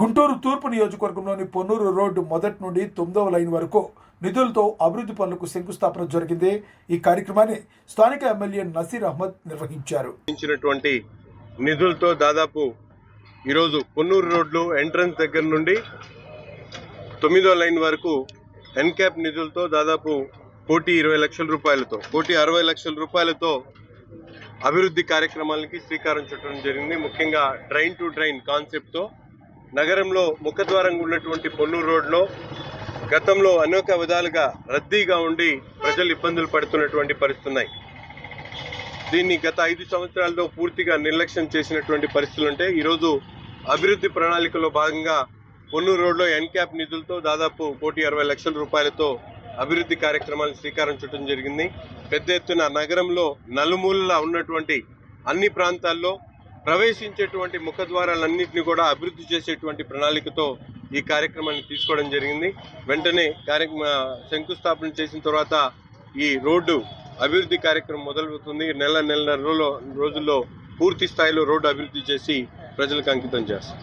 గుంటూరు తూర్పు నియోజకవర్గంలోని పొన్నూరు రోడ్డు మొదటి నుండి తొమ్మిదవ లైన్ వరకు నిధులతో అభివృద్ధి పనులకు శంకుస్థాపన జరిగింది. ఈ కార్యక్రమాన్ని స్థానిక ఎమ్మెల్యే నసీర్ అహ్మద్ నిర్వహించారు. ఇచ్చినటువంటి నిధులతో దాదాపు ఈరోజు పొన్నూరు రోడ్లు ఎంట్రన్స్ దగ్గర నుండి తొమ్మిదో లైన్ వరకు ఎన్క్యాప్ నిధులతో దాదాపు కోటి ఇరవై లక్షల రూపాయలతో కోటి అరవై లక్షల రూపాయలతో అభివృద్ధి కార్యక్రమాలకి శ్రీకారం చుట్టడం జరిగింది. ముఖ్యంగా డ్రైన్ టు డ్రైన్ కాన్సెప్ట్తో నగరంలో ముఖద్వారంగా ఉన్నటువంటి పొన్నూరు రోడ్లో గతంలో అనేక విధాలుగా రద్దీగా ఉండి ప్రజలు ఇబ్బందులు పడుతున్నటువంటి పరిస్థితులు ఉన్నాయి. దీన్ని గత ఐదు సంవత్సరాల్లో పూర్తిగా నిర్లక్ష్యం చేసినటువంటి పరిస్థితులు ఉంటే ఈరోజు అభివృద్ధి ప్రణాళికలో భాగంగా పొన్నూరు రోడ్లో ఎన్క్యాప్ నిధులతో దాదాపు కోటి అరవై లక్షల రూపాయలతో అభివృద్ధి కార్యక్రమాలు శ్రీకారం చుట్టడం జరిగింది. పెద్ద ఎత్తున నగరంలో నలుమూలలా ఉన్నటువంటి అన్ని ప్రాంతాల్లో ప్రవేశించేటువంటి ముఖద్వారాలన్నింటినీ కూడా అభివృద్ధి చేసేటువంటి ప్రణాళికతో ఈ కార్యక్రమాన్ని తీసుకోవడం జరిగింది. వెంటనే కార్యక్రమ శంకుస్థాపన చేసిన తర్వాత ఈ రోడ్డు అభివృద్ధి కార్యక్రమం మొదలవుతుంది. నెల నెలన్నర రోజుల్లో రోజుల్లో పూర్తి స్థాయిలో రోడ్డు అభివృద్ధి చేసి ప్రజలకు అంకితం చేస్తాం.